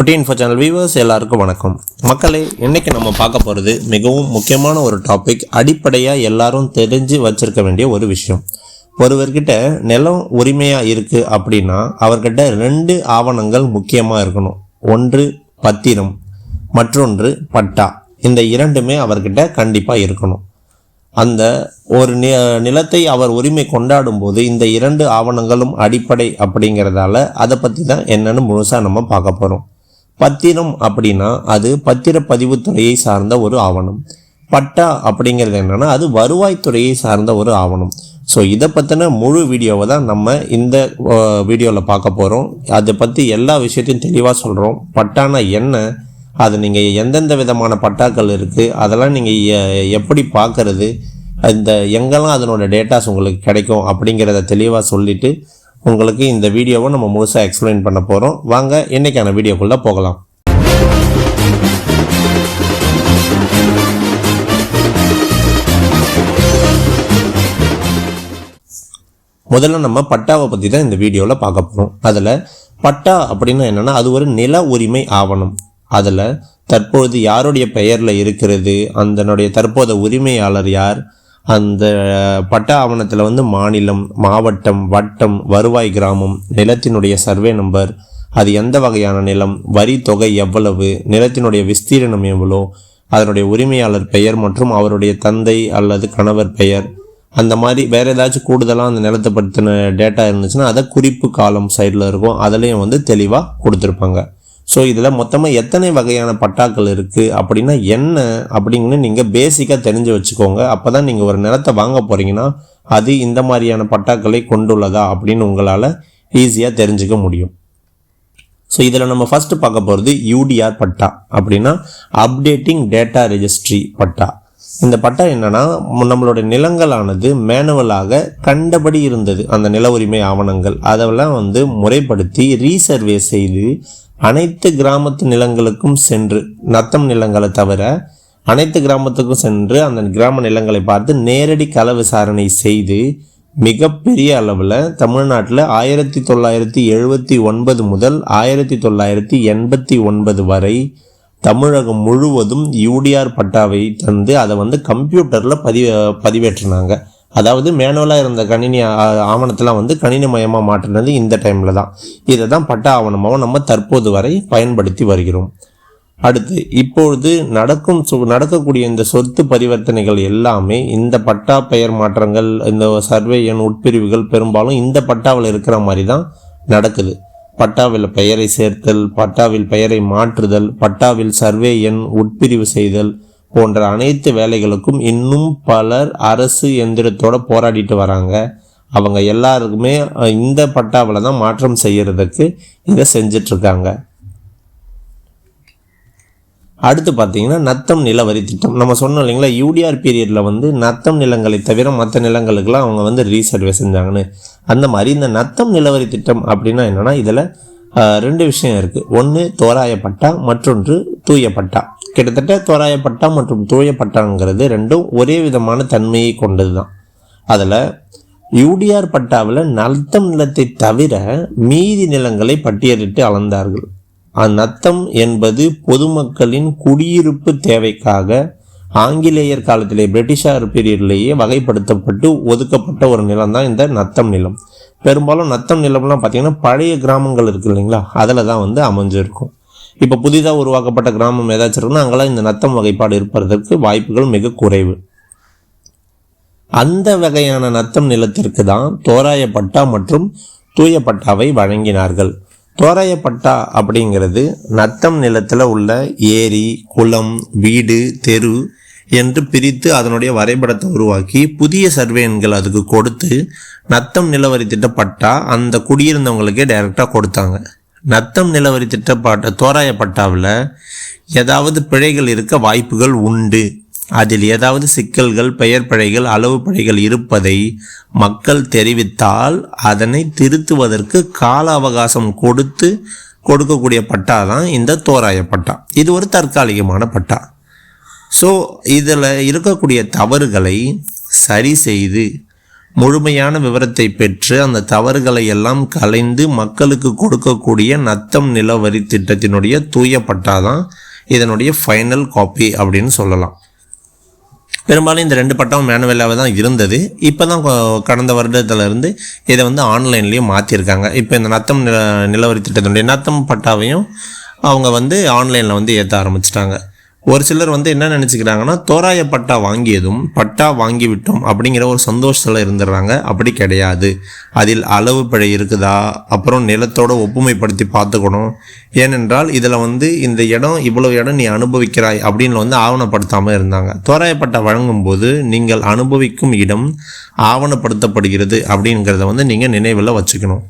குட்டி info channel viewers எல்லாருக்கும் வணக்கம். மக்களே இன்றைக்கி நம்ம பார்க்க போகிறது மிகவும் முக்கியமான ஒரு டாபிக் அடிப்படையாக எல்லாரும் தெரிஞ்சு வச்சிருக்க வேண்டிய ஒரு விஷயம். ஒருவர்கிட்ட நிலம் உரிமையாக இருக்குது அப்படின்னா அவர்கிட்ட ரெண்டு ஆவணங்கள் முக்கியமாக இருக்கணும். ஒன்று பத்திரம். மற்றொன்று பட்டா. இந்த இரண்டுமே அவர்கிட்ட கண்டிப்பாக இருக்கணும். அந்த ஒரு நி நிலத்தை அவர் உரிமை கொண்டாடும் போது இந்த இரண்டு ஆவணங்களும் அடிப்படை அப்படிங்கிறதால அதை பற்றி தான் என்னென்னு முழுசாக நம்ம பார்க்க போகிறோம் பத்திரம் அப்படின்னா அது பத்திரப்பதிவுத்துறையை சார்ந்த ஒரு ஆவணம். பட்டா அப்படிங்கிறது என்னென்னா அது வருவாய்த்துறையை சார்ந்த ஒரு ஆவணம். ஸோ இதை பற்றின முழு வீடியோவை தான் நம்ம இந்த வீடியோவில் பார்க்க போகிறோம் அதை பற்றி எல்லா விஷயத்தையும் தெளிவாக சொல்கிறோம் பட்டானா என்ன? அது நீங்கள் எந்தெந்த விதமான பட்டாக்கள் இருக்குது அதெல்லாம் நீங்கள் எப்படி பார்க்குறது? இந்த எங்கெல்லாம் அதனோட டேட்டாஸ் உங்களுக்கு கிடைக்கும் அப்படிங்கிறத தெளிவாக சொல்லிவிட்டு உங்களுக்கு இந்த வீடியோவை நம்ம முழுசாக எக்ஸ்பிளைன் பண்ண போகிறோம் வாங்க இன்றைக்கான வீடியோக்குள்ளே போகலாம். முதல்ல நம்ம பட்டாவை பற்றி தான் இந்த வீடியோவில் பார்க்க போகிறோம் அதில் பட்டா அப்படின்னா என்னென்னா அது ஒரு நில உரிமை ஆவணம். அதில் தற்போது யாருடைய பெயரில் இருக்கிறது அதனுடைய தற்போத உரிமையாளர் யார் அந்த பட்ட ஆவணத்தில் வந்து மாநிலம் மாவட்டம் வட்டம் வருவாய் கிராமம் நிலத்தினுடைய சர்வே நம்பர் அது எந்த வகையான நிலம் வரி தொகை எவ்வளவு நிலத்தினுடைய விஸ்தீரணம் எவ்வளோ அதனுடைய உரிமையாளர் பெயர் மற்றும் அவருடைய தந்தை அல்லது கணவர் பெயர் அந்த மாதிரி வேற ஏதாச்சும் கூடுதலாக அந்த நிலத்தை பற்றின டேட்டா இருந்துச்சுன்னா அதை குறிப்பு காலம் சைடில் இருக்கும். அதுலேயும் வந்து தெளிவாக கொடுத்துருப்பாங்க. ஸோ இதில் மொத்தமாக எத்தனை வகையான பட்டாக்கள் இருக்குது அப்படின்னா என்ன அப்படிங்கன்னு நீங்கள் பேசிக்காக தெரிஞ்சு வச்சுக்கோங்க. அப்போ தான் நீங்கள் ஒரு நிலத்தை வாங்க போகிறீங்கன்னா அது இந்த மாதிரியான பட்டாக்களை கொண்டுள்ளதா அப்படின்னு உங்களால் ஈஸியாக தெரிஞ்சுக்க முடியும். ஸோ இதில் நம்ம ஃபஸ்ட்டு பார்க்க போகிறது யூடிஆர் பட்டா. அப்படின்னா அப்டேட்டிங் டேட்டா ரெஜிஸ்ட்ரி பட்டா. இந்த பட்டா என்னன்னா நம்மளோட நிலங்களானது மேனுவலாக கண்டபடி இருந்தது. அந்த நில உரிமை ஆவணங்கள். அதெல்லாம் வந்து முறைப்படுத்தி ரீசர்வே செய்து அனைத்து கிராமத்து நிலங்களுக்கும் சென்று நத்தம் நிலங்களை தவிர அனைத்து கிராமத்துக்கும் சென்று அந்த கிராம நிலங்களை பார்த்து நேரடி கள விசாரணை செய்து மிகப்பெரிய அளவில் தமிழ்நாட்டில் ஆயிரத்தி தொள்ளாயிரத்தி எழுபத்தி ஒன்பது முதல் ஆயிரத்தி தொள்ளாயிரத்தி எண்பத்தி ஒன்பது வரை தமிழகம் முழுவதும் யூடிஆர் பட்டாவை தந்து அதை வந்து கம்ப்யூட்டரில் பதிவே பதிவேற்றினாங்க. அதாவது மேனுவலாக இருந்த கணினி ஆவணத்தெல்லாம் வந்து கணினிமயமாக மாற்றினது இந்த டைமில் தான். இதை தான் பட்டா ஆவணமாகவும் நம்ம தற்போது வரை பயன்படுத்தி வருகிறோம். அடுத்து இப்பொழுது நடக்கும் நடக்கக்கூடிய இந்த சொத்து பரிவர்த்தனைகள் எல்லாமே இந்த பட்டா பெயர் மாற்றங்கள் இந்த சர்வே எண் உட்பிரிவுகள் பெரும்பாலும் இந்த பட்டாவில் இருக்கிற மாதிரி தான் நடக்குது. பட்டாவில் பெயரை சேர்த்தல் பட்டாவில் பெயரை மாற்றுதல் பட்டாவில் சர்வே எண் உட்பிரிவு செய்தல் போன்ற அனைத்து வேலைகளுக்கும் இன்னும் பலர் அரசு எந்திரத்தோட போராடிட்டு வராங்க. அவங்க எல்லாருக்குமே இந்த பட்டாவில் தான் மாற்றம் செய்யறதுக்கு இதை செஞ்சிட்ருக்காங்க. அடுத்து பார்த்தீங்கன்னா நத்தம் நிலவரி திட்டம். நம்ம சொன்னோம் இல்லைங்களா யூடிஆர் பீரியடில் வந்து நத்தம் நிலங்களை தவிர மற்ற நிலங்களுக்கெல்லாம் அவங்க வந்து ரீசர்வே செஞ்சாங்கன்னு. அந்த மாதிரி இந்த நத்தம் நிலவரி திட்டம் அப்படின்னா என்னென்னா இதில் ரெண்டு விஷயம் இருக்குது ஒன்று தோராயப்பட்டா மற்றொன்று தூயப்பட்டா. கிட்டத்தட்ட தோராயப்பட்டா மற்றும் தூயப்பட்டாங்கிறது ரெண்டும் ஒரே விதமான தன்மையை கொண்டது தான் அதில் யூடிஆர் பட்டாவில் நத்தம் நிலத்தை தவிர மீதி நிலங்களை பட்டியலிட்டு அளந்தார்கள். அந்நத்தம் என்பது பொதுமக்களின் குடியிருப்பு தேவைக்காக ஆங்கிலேயர் காலத்திலே பிரிட்டிஷார் பீரியட்லேயே வகைப்படுத்தப்பட்டு ஒதுக்கப்பட்ட ஒரு நிலம் தான் இந்த நத்தம் நிலம். பெரும்பாலும் நத்தம் நிலம்லாம் பார்த்தீங்கன்னா பழைய கிராமங்கள் இருக்கு இல்லைங்களா? அதில் தான் வந்து அமைஞ்சிருக்கும். இப்போ புதிதாக உருவாக்கப்பட்ட கிராமம் ஏதாச்சும் இருக்குன்னா அங்கெல்லாம் இந்த நத்தம் வகைப்பாடு இருப்பதற்கு வாய்ப்புகள் மிக குறைவு. அந்த வகையான நத்தம் நிலத்திற்கு தான் தோராய பட்டா மற்றும் தூய பட்டாவை வழங்கினார்கள். தோராய பட்டா அப்படிங்கிறது நத்தம் நிலத்தில் உள்ள ஏரி குளம் வீடு தெரு என்று பிரித்து அதனுடைய வரைபடத்தை உருவாக்கி புதிய சர்வே எண்கள் அதுக்கு கொடுத்து நத்தம் நிலவரி திட்டப்பட்டா அந்த குடியிருந்தவங்களுக்கே டைரெக்டாக கொடுத்தாங்க. நத்தம் நிலவரி திட்டப்பாட்ட தோராய பட்டாவில் ஏதாவது பிழைகள் இருக்க வாய்ப்புகள் உண்டு. அதில் ஏதாவது சிக்கல்கள் பெயர் பிழைகள் அளவு பிழைகள் இருப்பதை மக்கள் தெரிவித்தால் அதனை திருத்துவதற்கு கால அவகாசம் கொடுத்து கொடுக்கக்கூடிய பட்டா தான் இந்த தோராய பட்டா. இது ஒரு தற்காலிகமான பட்டா. ஸோ இதில் இருக்கக்கூடிய தவறுகளை சரி செய்து முழுமையான விவரத்தை பெற்று அந்த தவறுகளை எல்லாம் கலைந்து மக்களுக்கு கொடுக்கக்கூடிய நத்தம் நிலவரி திட்டத்தினுடைய தூய பட்டா தான் இதனுடைய ஃபைனல் காப்பி அப்படின்னு சொல்லலாம். பெரும்பாலும் இந்த ரெண்டு பட்டாவும் மேனுவலாகவே தான் இருந்தது. இப்போ தான் கடந்த வருடத்துல இருந்து இதை வந்து ஆன்லைன்லேயும் மாற்றிருக்காங்க இப்போ இந்த நத்தம் நில நிலவரி திட்டத்தினுடைய நத்தம் பட்டாவையும் அவங்க வந்து ஆன்லைனில் வந்து ஏற்ற ஆரம்பிச்சிட்டாங்க. ஒரு சிலர் வந்து என்ன நினச்சிக்கிறாங்கன்னா தோராய பட்டா வாங்கியதும் பட்டா வாங்கிவிட்டோம் அப்படிங்கிற ஒரு சந்தோஷத்தில் இருந்துடுறாங்க அப்படி கிடையாது. அதில் அளவு பிழை இருக்குதா? அப்புறம் நிலத்தோட ஒப்புமைப்படுத்தி பார்த்துக்கணும். ஏனென்றால் இதில் வந்து இந்த இடம் இவ்வளோ இடம் நீ அனுபவிக்கிறாய் அப்படின்னு வந்து ஆவணப்படுத்தாமல் இருந்தாங்க. தோராய பட்டா வழங்கும்போது நீங்கள் அனுபவிக்கும் இடம் ஆவணப்படுத்தப்படுகிறது அப்படிங்கிறத வந்து நீங்கள் நினைவில் வச்சுக்கணும்.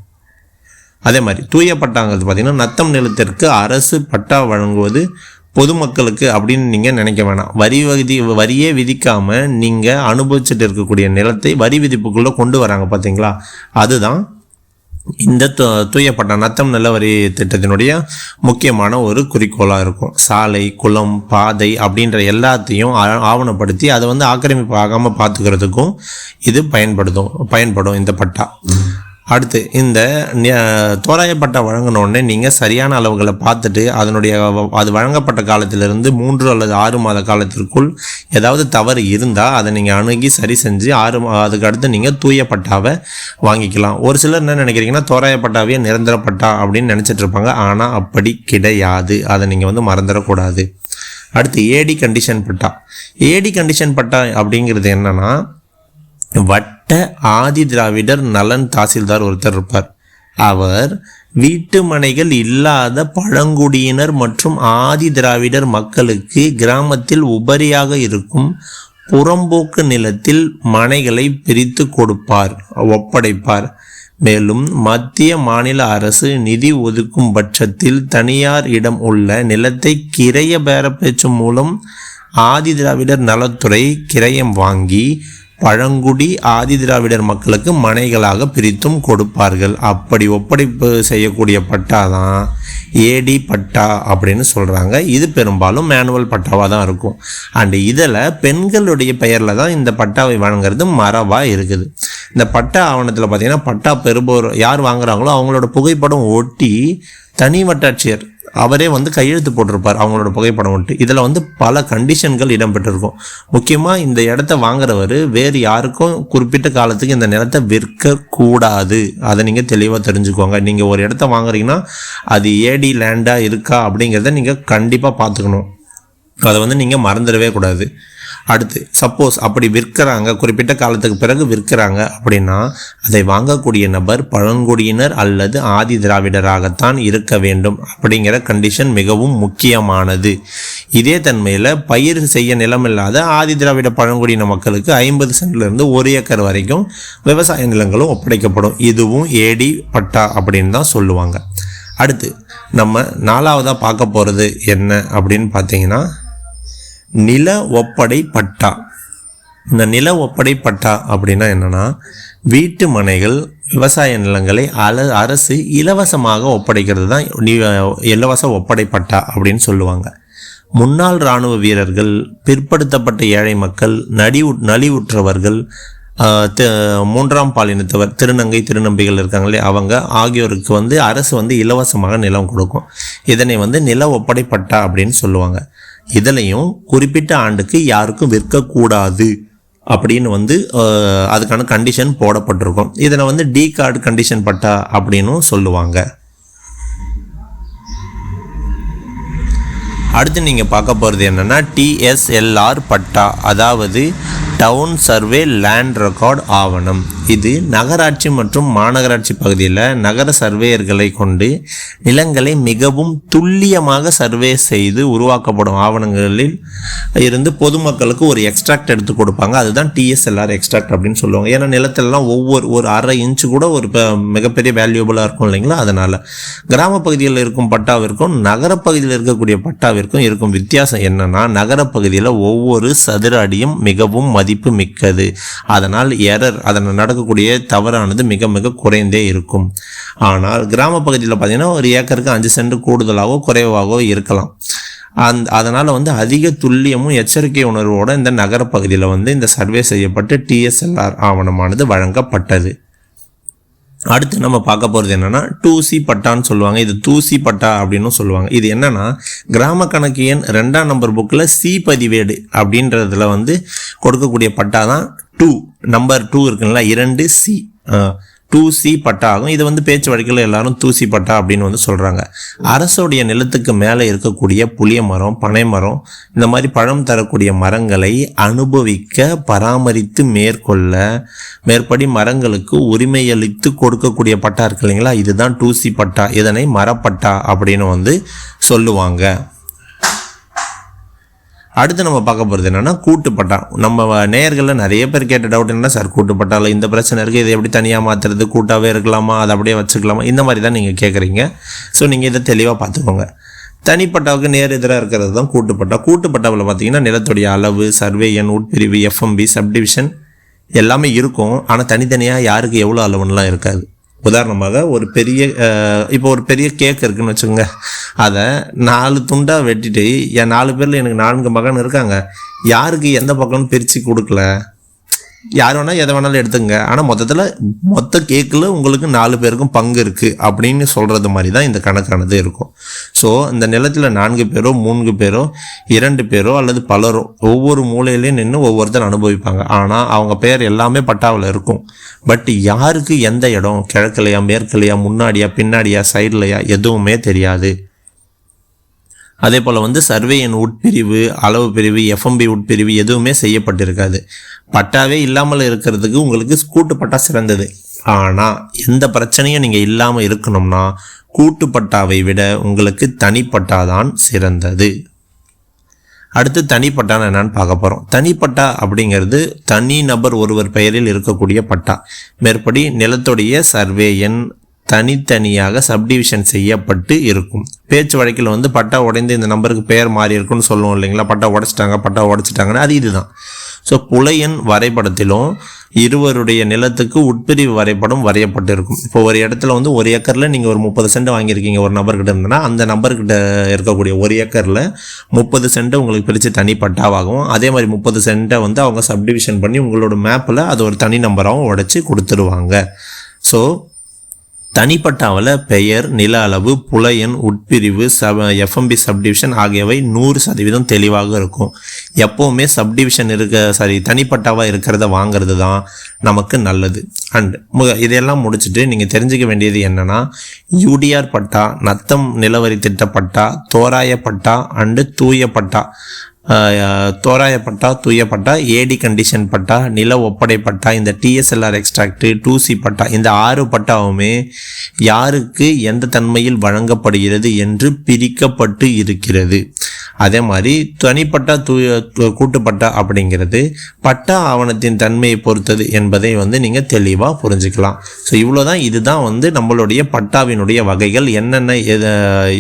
அதே மாதிரி தூய பட்டாங்கிறது பார்த்தீங்கன்னா நத்தம் நிலத்திற்கு அரசு பட்டா வழங்குவது பொதுமக்களுக்கு அப்படின்னு நீங்கள் நினைக்க வேணாம். வரி விதி வரியே விதிக்காமல் நீங்கள் அனுபவிச்சுட்டு இருக்கக்கூடிய நிலத்தை வரி விதிப்புக்குள்ளே கொண்டு வராங்க பார்த்தீங்களா அதுதான் இந்த தூயப்பட்ட நத்தம் நிலவரி திட்டத்தினுடைய முக்கியமான ஒரு குறிக்கோளாக இருக்கும். சாலை குளம் பாதை அப்படின்ற எல்லாத்தையும் ஆ- ஆவணப்படுத்தி அதை வந்து ஆக்கிரமிப்பு ஆகாமல் பார்த்துக்கிறதுக்கும் இது பயன்படுத்தும் பயன்படும் இந்த பட்டா. அடுத்து இந்த தோராயப்பட்ட வழங்கினோடனே நீங்கள் சரியான அளவுகளை பார்த்துட்டு அதனுடைய அது வழங்கப்பட்ட காலத்திலிருந்து மூன்று அல்லது ஆறு மாத காலத்திற்குள் ஏதாவது தவறு இருந்தால் அதை நீங்கள் அணுகி சரி செஞ்சு ஆறு மா- அதுக்கு அடுத்து நீங்கள் தூயப்பட்டாவை வாங்கிக்கலாம். ஒரு சிலர் என்ன நினைக்கிறீங்கன்னா தோராயப்பட்டாவே நிரந்தரப்பட்டா அப்படின்னு நினச்சிட்டு இருப்பாங்க. ஆனால் அப்படி கிடையாது. அதை நீங்கள் வந்து மறந்துடக்கூடாது. அடுத்து ஏடி கண்டிஷன் பட்டா. ஏடி கண்டிஷன் பட்டா அப்படிங்கிறது என்னன்னா வட்ட ஆதி திராவிடர் நலன் தாசில்தார் ஒருத்தர் இருப்பார். அவர் வீட்டு மனைகள் இல்லாத பழங்குடியினர் மற்றும் ஆதி திராவிடர் மக்களுக்கு கிராமத்தில் உபரியாக இருக்கும் புறம்போக்கு நிலத்தில் மனைகளை பிரித்து கொடுப்பார் ஒப்படைப்பார். மேலும் மத்திய மாநில அரசு நிதி ஒதுக்கும் பட்சத்தில் தனியார் இடம் உள்ள நிலத்தை கிரைய பேர பேச்சு மூலம் ஆதி திராவிடர் நலத்துறை கிரயம் வாங்கி பழங்குடி ஆதி திராவிடர் மக்களுக்கு மனைகளாக பிரித்தும் கொடுப்பார்கள். அப்படி ஒப்படைப்பு செய்யக்கூடிய பட்டா தான் ஏடி பட்டா அப்படின்னு சொல்கிறாங்க இது பெரும்பாலும் மேனுவல் பட்டாவாக தான் இருக்கும். அண்ட் இதில் பெண்களுடைய பெயரில் தான் இந்த பட்டாவை வழங்குறது மரபாக இருக்குது. இந்த பட்டா ஆவணத்தில் பார்த்திங்கன்னா பட்டா பெறுபவர் யார் வாங்குறாங்களோ அவங்களோட புகைப்படம் ஒட்டி தனி வட்டாட்சியர் அவரே வந்து கையெழுத்து போட்டிருப்பார் அவங்களோட புகைப்படம் விட்டு இதில் வந்து பல கண்டிஷன்கள் இடம்பெற்றிருக்கும். முக்கியமாக இந்த இடத்த வாங்குறவர் வேறு யாருக்கும் குறிப்பிட்ட காலத்துக்கு இந்த நிலத்தை விற்க கூடாது அதை நீங்கள் தெளிவாக தெரிஞ்சுக்கோங்க. நீங்கள் ஒரு இடத்த வாங்குறீங்கன்னா அது ஏடி லேண்டாக இருக்கா அப்படிங்கிறத நீங்கள் கண்டிப்பாக பார்த்துக்கணும். அதை வந்து நீங்கள் மறந்துடவே கூடாது. அடுத்து சப்போஸ் அப்படி விற்கிறாங்க குறிப்பிட்ட காலத்துக்கு பிறகு விற்கிறாங்க அப்படின்னா அதை வாங்கக்கூடிய நபர் பழங்குடியினர் அல்லது ஆதி திராவிடராகத்தான் இருக்க வேண்டும் அப்படிங்கிற கண்டிஷன் மிகவும் முக்கியமானது. இதே தன்மையில் பயிர் செய்ய நிலமில்லாத ஆதி திராவிட பழங்குடியின மக்களுக்கு ஐம்பது சென்ட்லேருந்து ஒரு ஏக்கர் வரைக்கும் விவசாய நிலங்களும் ஒப்படைக்கப்படும். இதுவும் ஏடி பட்டா அப்படின்னு தான் சொல்லுவாங்க. அடுத்து நம்ம நாலாவதாக பார்க்க போகிறது என்ன அப்படின்னு பார்த்தீங்கன்னா நில ஒப்படை பட்டா இந்த நில ஒப்படை பட்டா அப்படின்னா என்னென்னா வீட்டு மனைகள் விவசாய நிலங்களை அல அரசு இலவசமாக ஒப்படைக்கிறது தான் இலவச ஒப்படை பட்டா அப்படின்னு சொல்லுவாங்க. முன்னாள் இராணுவ வீரர்கள் பிற்படுத்தப்பட்ட ஏழை மக்கள் நடிவு நலிவுற்றவர்கள் மூன்றாம் பாலினத்தவர் திருநங்கை திருநம்பிகள் இருக்காங்களே அவங்க ஆகியோருக்கு வந்து அரசு வந்து இலவசமாக நிலம் கொடுக்கும். இதனை வந்து நில ஒப்படை பட்டா அப்படின்னு சொல்லுவாங்க. இதுலையும் குறிப்பிட்ட ஆண்டுக்கு யாருக்கும் விற்கக்கூடாது அப்படின்னு வந்து அதுக்கான கண்டிஷன் போடப்பட்டிருக்கும். இதில் வந்து டி கார்டு கண்டிஷன் பட்டா அப்படின்னும் சொல்லுவாங்க. அடுத்து நீங்கள் பார்க்க போகிறது என்னென்னா டிஎஸ்எல்ஆர் பட்டா அதாவது டவுன் சர்வே லேண்ட் ரெக்கார்ட் ஆவணம். இது நகராட்சி மற்றும் மாநகராட்சி பகுதியில் நகர சர்வேயர்களை கொண்டு நிலங்களை மிகவும் துல்லியமாக சர்வே செய்து உருவாக்கப்படும் ஆவணங்களில் இருந்து பொதுமக்களுக்கு ஒரு எக்ஸ்ட்ராக்ட் எடுத்து கொடுப்பாங்க. அதுதான் டிஎஸ்எல்ஆர் எக்ஸ்ட்ராக்ட் அப்படின்னு சொல்லுவாங்க. ஏன்னா நிலத்திலலாம் ஒவ்வொரு ஒரு அரை இன்ச்சு கூட ஒரு மிகப்பெரிய வேல்யூபிளாக இருக்கும் இல்லைங்களா? அதனால் கிராம பகுதியில் இருக்கும் பட்டாவிற்கும் நகரப்பகுதியில் இருக்கக்கூடிய பட்டாவிற்கும் இருக்கும் வித்தியாசம் என்னன்னா நகரப்பகுதியில் ஒவ்வொரு சதுர அடியும் மிகவும் மதிப்பு மிக்கது. அதனால் எரர் அதன் நடக்கக்கூடிய தவறானது மிக மிக குறைந்தே இருக்கும். ஆனால் கிராம பகுதியில் பார்த்தீங்கன்னா ஒரு ஏக்கருக்கு அஞ்சு சென்ட் கூடுதலாகவோ குறைவாகவோ இருக்கலாம். அந் அதனால் வந்து அதிக துல்லியமும் எச்சரிக்கை உணர்வோடு இந்த நகரப்பகுதியில் வந்து இந்த சர்வே செய்யப்பட்டு டிஎஸ்எல்ஆர் ஆவணமானது வழங்கப்பட்டது. அடுத்து நம்ம பார்க்க போகிறது என்னென்னா டூசி பட்டான்னு சொல்லுவாங்க. இது தூசி பட்டா அப்படின்னு சொல்லுவாங்க. இது என்னென்னா கிராம கணக்கு எண் ரெண்டாம் நம்பர் புக்கில் சி பதிவேடு அப்படின்றதுல வந்து கொடுக்கக்கூடிய பட்டா தான் டூ. நம்பர் டூ இருக்குங்களா இரண்டு சி டூ சி பட்டா ஆகும். இது வந்து பேச்சு வழக்கில் எல்லாரும் தூசி பட்டா அப்படின்னு வந்து சொல்கிறாங்க அரசுடைய நிலத்துக்கு மேலே இருக்கக்கூடிய புளிய மரம் பனை மரம் இந்த மாதிரி பழம் தரக்கூடிய மரங்களை அனுபவிக்க பராமரித்து மேற்கொள்ள மேற்படி மரங்களுக்கு உரிமையளித்து கொடுக்கக்கூடிய பட்டா இருக்கு இல்லைங்களா? இதுதான் டூசி பட்டா. இதனை மரப்பட்டா அப்படின்னு வந்து சொல்லுவாங்க. அடுத்து நம்ம பார்க்க போகிறது என்னென்னா கூட்டுப்பட்டா நம்ம நேயர்களில் நிறைய பேர் கேட்ட டவுட் என்ன சார் கூட்டுப்பட்டாவில் இந்த பிரச்சனை இருக்குது இதை எப்படி தனியாக மாற்றுறது கூட்டாகவே இருக்கலாமா? அதை அப்படியே வச்சுக்கலாமா? இந்த மாதிரி தான் நீங்கள் கேட்குறீங்க ஸோ நீங்கள் இதை தெளிவாக பார்த்துக்கோங்க. தனிப்பட்டாவுக்கு நேர் எதிராக இருக்கிறது தான் கூட்டுப்பட்டா. கூட்டுப்பட்டாவில் பார்த்தீங்கன்னா நிலத்துடைய அளவு சர்வே எண் உட்பிரிவு எஃப்எம்பி சப்டிவிஷன் எல்லாமே இருக்கும். ஆனால் தனித்தனியாக யாருக்கு எவ்வளோ அளவுன்னெலாம் இருக்காது. உதாரணமாக ஒரு பெரிய இப்போ ஒரு பெரிய கேக் இருக்குன்னு வச்சுக்கோங்க. அதை நாலு துண்டாக வெட்டிட்டு என் நாலு பேரில் எனக்கு நான்கு மகன் இருக்காங்க. யாருக்கு எந்த பக்கம்னு பிரித்து கொடுக்கல? யார் வேணால் எதை வேணாலும் எடுத்துங்க ஆனால் மொத்தத்தில் மொத்த கேக்கில் உங்களுக்கு நாலு பேருக்கும் பங்கு இருக்குது அப்படின்னு சொல்கிறது மாதிரி தான் இந்த கணக்கானது இருக்கும். ஸோ இந்த நிலத்தில் நான்கு பேரோ மூன்று பேரோ இரண்டு பேரோ அல்லது பலரோ ஒவ்வொரு மூலையிலையும் நின்று ஒவ்வொருத்தர் அனுபவிப்பாங்க. ஆனால் அவங்க பேர் எல்லாமே பட்டாவில் இருக்கும். பட் யாருக்கு எந்த இடம்? கிழக்குலையா மேற்குலையா முன்னாடியா பின்னாடியா சைட்லையா எதுவுமே தெரியாது. அதே போல் வந்து சர்வே எண் உட்பிரிவு அளவு பிரிவு எஃப்எம்பி உட்பிரிவு எதுவுமே செய்யப்பட்டிருக்காது. பட்டாவே இல்லாமல் இருக்கிறதுக்கு உங்களுக்கு கூட்டு பட்டா சிறந்தது. ஆனால் எந்த பிரச்சனையும் நீங்கள் இல்லாமல் இருக்கணும்னா கூட்டு பட்டாவை விட உங்களுக்கு தனிப்பட்டா தான் சிறந்தது. அடுத்து தனிப்பட்டான்னு என்னன்னு பார்க்க போகிறோம் தனிப்பட்டா அப்படிங்கிறது தனி நபர் ஒருவர் பெயரில் இருக்கக்கூடிய பட்டா. மேற்படி நிலத்துடைய சர்வே எண் தனித்தனியாக சப்டிவிஷன் செய்யப்பட்டு இருக்கும். பேச்சு வழக்கில் வந்து பட்டா உடைந்து இந்த நம்பருக்கு பெயர் மாறி இருக்குன்னு சொல்லுவோம் இல்லைங்களா? பட்டா உடைச்சிட்டாங்க பட்டா உடைச்சிட்டாங்கன்னு அது இதுதான். ஸோ புலையன் வரைபடத்திலும் இருவருடைய நிலத்துக்கு உட்பிரிவு வரைபடம் வரையப்பட்டிருக்கும். இப்போ ஒரு இடத்துல வந்து ஒரு ஏக்கரில் நீங்கள் ஒரு முப்பது சென்ட் வாங்கியிருக்கீங்க ஒரு நபர்கிட்ட இருந்தனா அந்த நபர்கிட்ட இருக்கக்கூடிய ஒரு ஏக்கரில் முப்பது சென்ட்டை உங்களுக்கு பிரித்து தனி பட்டாவாகவும் அதே மாதிரி முப்பது சென்ட்டை வந்து அவங்க சப்டிவிஷன் பண்ணி உங்களோட மேப்பில் அது ஒரு தனி நம்பராகவும் உடைச்சி கொடுத்துருவாங்க. ஸோ தனிப்பட்டாவில் பெயர் நில அளவு புலையன் உட்பிரிவு சப எஃப்எம்பி சப்டிவிஷன் ஆகியவை நூறு சதவீதம் தெளிவாக இருக்கும். எப்போவுமே சப்டிவிஷன் இருக்க சாரி தனிப்பட்டாவாக இருக்கிறத வாங்குறது தான் நமக்கு நல்லது. அண்ட் இதெல்லாம் முடிச்சுட்டு நீங்கள் தெரிஞ்சுக்க வேண்டியது என்னன்னா யூடிஆர் பட்டா நத்தம் நிலவரி திட்ட பட்டா தோராய பட்டா அண்டு தூய பட்டா. தோராய பட்டா தூய பட்டா ஏடி கண்டிஷன் பட்டா நில ஒப்படை பட்டா இந்த டிஎஸ்எல்ஆர் எக்ஸ்ட்ராக்ட் டூசி பட்டா இந்த ஆறு பட்டாவுமே யாருக்கு எந்த தன்மையில் வழங்கப்படுகிறது என்று பிரிக்கப்பட்டு இருக்கிறது. அதே மாதிரி தனிப்பட்டா தூய து- கூட்டுப்பட்டா அப்படிங்கிறது பட்டா ஆவணத்தின் தன்மையை பொறுத்தது என்பதை வந்து நீங்கள் தெளிவாக புரிஞ்சுக்கலாம். ஸோ இவ்வளோதான் இதுதான் வந்து நம்மளுடைய பட்டாவினுடைய வகைகள் என்னென்ன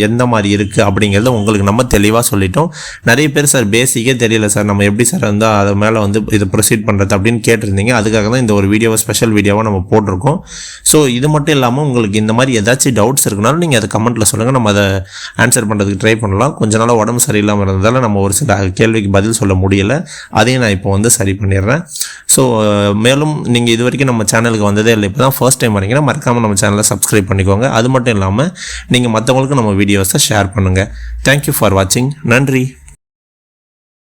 எந்த மாதிரி இருக்குது அப்படிங்கிறத உங்களுக்கு நம்ம தெளிவாக சொல்லிட்டோம். நிறைய பேர் சார் பேசிக்கே தெரியல சார் நம்ம எப்படி சார் வந்து அது மேலே வந்து இதை ப்ரொசீட் பண்ணுறது அப்படின்னு கேட்டிருந்தீங்க. அதுக்காக தான் இந்த ஒரு வீடியோவை ஸ்பெஷல் வீடியோவாக நம்ம போட்டிருக்கோம். ஸோ இது மட்டும் இல்லாமல் உங்களுக்கு இந்த மாதிரி ஏதாச்சும் டவுட்ஸ் இருக்குனாலும் நீங்கள் அதை கமெண்ட்டில் சொல்லுங்கள் நம்ம அதை ஆன்சர் பண்ணுறதுக்கு ட்ரை பண்ணலாம். கொஞ்ச நாளாக உடம்பு சரியில்லை இல்லாமல் இருந்ததால் நம்ம ஒரு சில கேள்விக்கு பதில் சொல்ல முடியல. அதையும் நான் இப்போ வந்து சரி பண்ணிடுறேன். ஸோ மேலும் நீங்கள் இது வரைக்கும் நம்ம சேனலுக்கு வந்ததே இல்லை இப்போ தான் ஃபர்ஸ்ட் டைம் வரீங்கன்னா மறக்காமல் நம்ம சேனலை சப்ஸ்கிரைப் பண்ணிக்கோங்க. அது மட்டும் இல்லாமல் நீங்கள் மற்றவங்களுக்கும் நம்ம வீடியோஸை ஷேர் பண்ணுங்கள் தேங்க்யூ ஃபார் வாட்சிங் நன்றி.